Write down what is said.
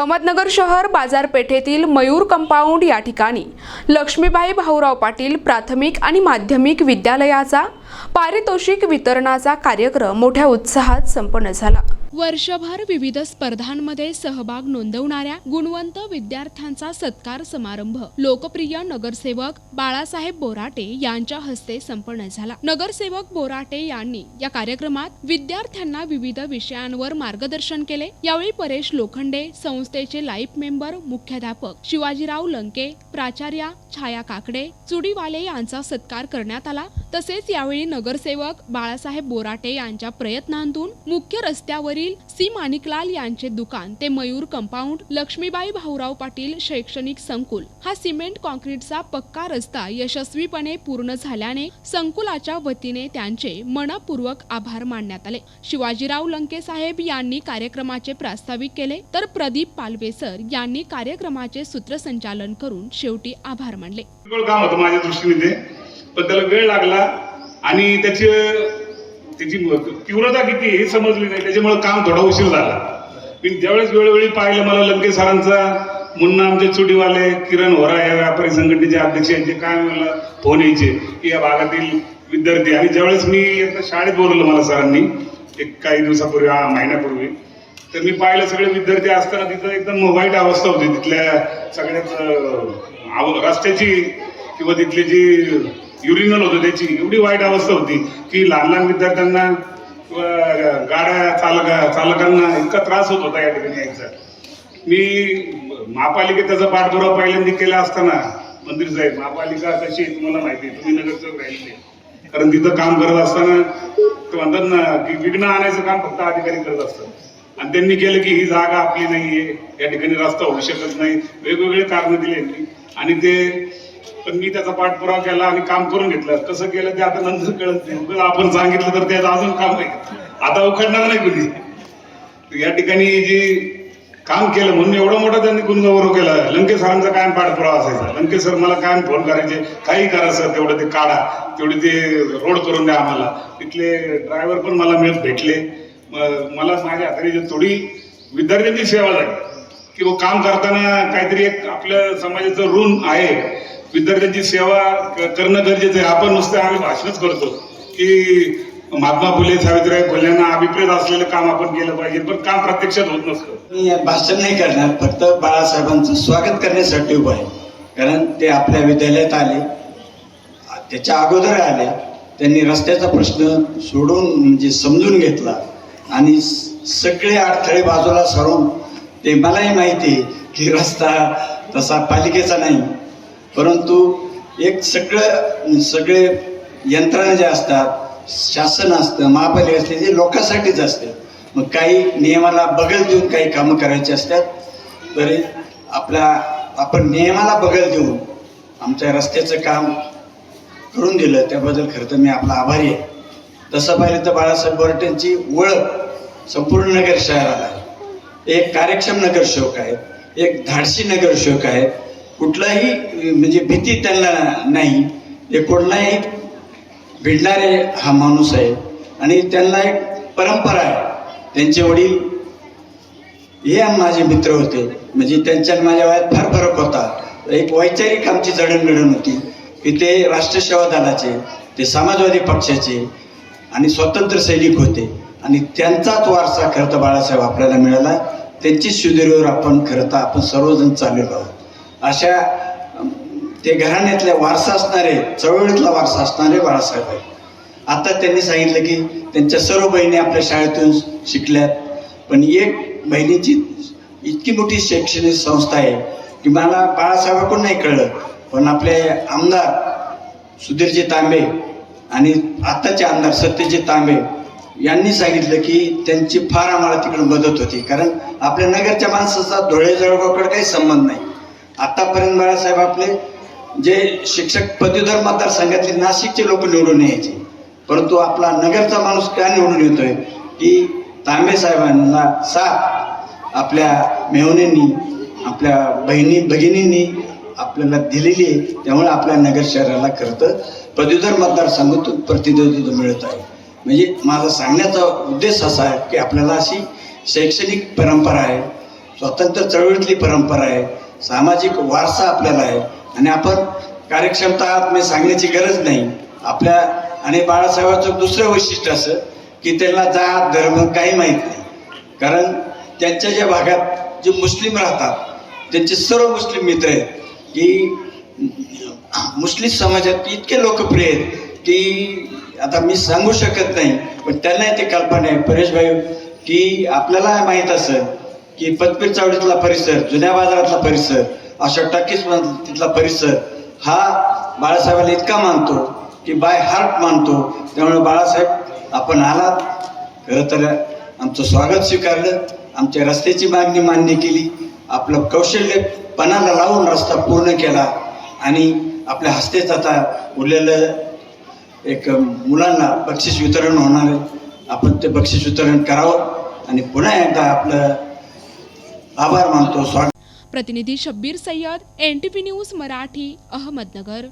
अहमदनगर शहर बाजारपेठेतील मयूर कंपाऊंड या ठिकाणी लक्ष्मीबाई भाऊराव पाटील प्राथमिक आणि माध्यमिक विद्यालयाचा पारितोषिक वितरणाचा कार्यक्रम मोठ्या उत्साहात संपन्न झाला. वर्षभर विविध स्पर्धांमध्ये सहभाग नोंदवणाऱ्या गुणवंत विद्यार्थ्यांचा सत्कार समारंभ. लोकप्रिय नगरसेवक बाळासाहेब बोराटे यांच्या हस्ते संपन्न झाला. नगरसेवक बोराटे यांनी या कार्यक्रमात विद्यार्थ्यांना विविध विषयांवर मार्गदर्शन केले. यावेळी परेश लोखंडे संस्थेचे लाईफ मेंबर मुख्याध्यापक शिवाजीराव लंके प्राचार्या छाया काकडे चुडीवाले यांचा सत्कार करण्यात आला. तसेच यावेळी नगरसेवक बाळासाहेब बोराटे यांच्या प्रयत्नांतून मुख्य रस्त्यावरील सी माणिकलाल यांचे दुकान ते मयूर कंपाऊंड लक्ष्मीबाई भाऊराव पाटील शैक्षणिक संकुल हा सिमेंट कॉन्क्रीटचा पक्का रस्ता यशस्वीपणे पूर्ण झाल्याने संकुलाच्या वतीने त्यांचे मनपूर्वक आभार मानण्यात आले. शिवाजीराव लंके साहेब यांनी कार्यक्रमाचे प्रास्ताविक केले. तर प्रदीप पालवे सर यांनी कार्यक्रमाचे सूत्रसंचालन करून शेवटी आभार मानले. काम होतं माझ्या दृष्टीने पण त्याला वेळ लागला आणि त्याची त्याची तीव्रता किती हे समजली नाही. त्याच्यामुळे काम थोडा उशीर झाला. पण ज्यावेळेस वेळोवेळी पाहिलं मला लंके सरांचा मुन्ना आमचे चुडीवाले किरण होरा या व्यापारी संघटनेचे अध्यक्ष यांचे काय मला फोन यायचे की या भागातील विद्यार्थी. आणि ज्यावेळेस मी एकदा शाळेत बोलवलं मला सरांनी एक काही दिवसापूर्वी हा महिन्यापूर्वी तर मी पाहिलं सगळे विद्यार्थी असताना तिथं एकदम वाईट अवस्था होती. तिथल्या सगळ्याच रस्त्याची किंवा तिथली जी युरिनल होतं त्याची. एवढी वाईट अवस्था होती की लहान लहान विद्यार्थ्यांना गाड्या चालक चालकांना इतका त्रास होत होता या ठिकाणी यायचा. मी महापालिकेत त्याचा पाठपुरावा पहिल्यांदा केला असताना मंदिर साहेब महापालिका कशी आहे तुम्हाला माहिती आहे. तुम्ही नगरसेवक राहिले कारण तिथं काम करत असताना ते म्हणतात ना की विघ्न आणायचं काम फक्त अधिकारी करत असतात. आणि त्यांनी केलं की ही जागा आपली नाहीये या ठिकाणी रस्ता होऊ शकत नाही. वेगवेगळे कारण दिले आणि ते पण मी त्याचा पाठपुरावा केला आणि काम करून घेतलं. कसं केलं ते आता नंतर कळत नाही. आपण सांगितलं तर त्याचं अजून काम आहे आता उखडणार नाही कुणी. या ठिकाणी जी काम केलं म्हणून एवढं मोठं त्यांनी गुणगौरव केला. लंके सरांचा कायम पाठपुरावा असायचा. लंके सर मला कायम फोन करायचे काही करा सर तेवढं ते काढा. तेवढे ते रोड करून द्या आम्हाला. तिथले ड्रायव्हर पण मला मिळत भेटले. मला माझ्या हाताने जे थोडी विद्यार्थ्यांची सेवा झाली. की काम करताना काहीतरी एक आपल्या समाजाचं ऋण आहे. विद्यार्थ्यांची सेवा क- करणं गरजेचं आहे. आपण नुसतं आम्ही भाषणच करतो की महात्मा फुले सावित्रीबाई फुल्यांना अभिप्रेत असलेलं काम आपण केलं पाहिजे. पण काम प्रत्यक्षात होत नसतं. मी भाषण नाही करणार फक्त बाळासाहेबांचं स्वागत करण्यासाठी उभं आहे. कारण ते आपल्या विद्यालयात आले. त्याच्या अगोदर आले. त्यांनी रस्त्याचा प्रश्न सोडून म्हणजे समजून घेतला. आणि सगळे अडथळे बाजूला सरून ते मलाही माहिती आहे की रस्ता तसा पालिकेचा नाही. परंतु एक सगळं सगळे यंत्रणा ज्या असतात शासन असतं महापालिका असते ते लोकांसाठीच असते. मग काही नियमाला बगल देऊन काही कामं करायची असतात तरी आपल्या आपण नियमाला बगल देऊन आमच्या रस्त्याचं काम करून दिलं त्याबद्दल खरं तर मी आपला आभारी आहे. तसं पाहिलं तर बाळासाहेब बोराटेंची ओळख संपूर्ण नगर शहराला आहे. एक कार्यक्षम नगरसेवक आहेत एक धाडसी नगरसेवक आहेत कुठलाही म्हणजे भीती त्यांना नाही. हे कोणालाही भिडणारे हा माणूस आहे. आणि त्यांना एक परंपरा आहे. त्यांचे वडील हे माझे मित्र होते. म्हणजे त्यांच्या माझ्या वयात फार फरक होता. एक वैचारिक आमची जडणघडण होती की ते राष्ट्रसेवा दलाचे ते समाजवादी पक्षाचे आणि स्वतंत्र सैनिक होते. आणि त्यांचाच वारसा खरं तर बाळासाहेब आपल्याला मिळाला. त्यांचीच सुदैवावर आपण खरं तर आपण सर्वजण चाललेलो आहोत. अशा ते घराण्यातल्या वारसा असणारे चळवळीतला वारसा असणारे बाळासाहेब आहे आता त्यांनी सांगितलं की त्यांच्या सर्व बहिणी आपल्या शाळेतून शिकल्यात. पण एक बहिणीची इतकी मोठी शैक्षणिक संस्था आहे की मला बाळासाहेबाकडून नाही कळलं. पण आपले आमदार सुधीरजी तांबे आणि आत्ताचे आमदार सत्यजित तांबे यांनी सांगितलं की त्यांची फार आम्हाला तिकडे मदत होती. कारण आपल्या नगरच्या माणसाचा धुळे जळगावकडे काही संबंध नाही. आतापर्यंत बाळासाहेब आपले जे शिक्षक पदवीधर मतदारसंघातले नाशिकचे लोक निवडून यायचे. परंतु आपला नगरचा माणूस का निवडून येतोय? की तांबे साहेबांना साथ आपल्या मेहनेंनी आपल्या बहिणी भगिनींनी आपल्याला दिलेली आहे. त्यामुळे आपल्या नगर शहराला खरं तर पदवीधर मतदारसंघातून प्रतिनिधित्व मिळत आहे. म्हणजे माझा सांगण्याचा उद्देश असा आहे की आपल्याला अशी शैक्षणिक परंपरा आहे. स्वातंत्र्य चळवळीतली परंपरा आहे सामाजिक वारसा आपल्याला आहे. आणि आपण कार्यक्षमता मी सांगण्याची गरज नाही. आपल्या आणि बाळासाहेबांचं दुसरं वैशिष्ट्य असं की त्यांना जात धर्म काही माहीत नाही. कारण त्यांच्या ज्या भागात जे मुस्लिम राहतात त्यांचे सर्व मुस्लिम मित्र आहेत की मुस्लिम समाजात इतके लोकप्रिय आहेत की आता मी सांगू शकत नाही पण त्यांनाही ते कल्पना आहे. परेशभाई की आपल्याला माहीत असं की पतपीर चावडीतला परिसर जुन्या बाजारातला परिसर अशा टाकीस तिथला परिसर हा बाळासाहेबाला इतका मानतो की बाय हार्ट मानतो. त्यामुळे बाळासाहेब आपण आलात. खरं तर आमचं स्वागत स्वीकारलं. आमच्या रस्त्याची मागणी मान्य केली. आपलं कौशल्य पणाला लावून रस्ता पूर्ण केला. आणि आपल्या हस्तेच आता उरलेलं एक मुलांना बक्षीस वितरण होणार आहे. आपण ते बक्षीस वितरण करावं. आणि पुन्हा एकदा आपलं आभार मानतो. स्वागत प्रतिनिधी शब्बीर सय्यद एनटीपी न्यूज मराठी अहमदनगर.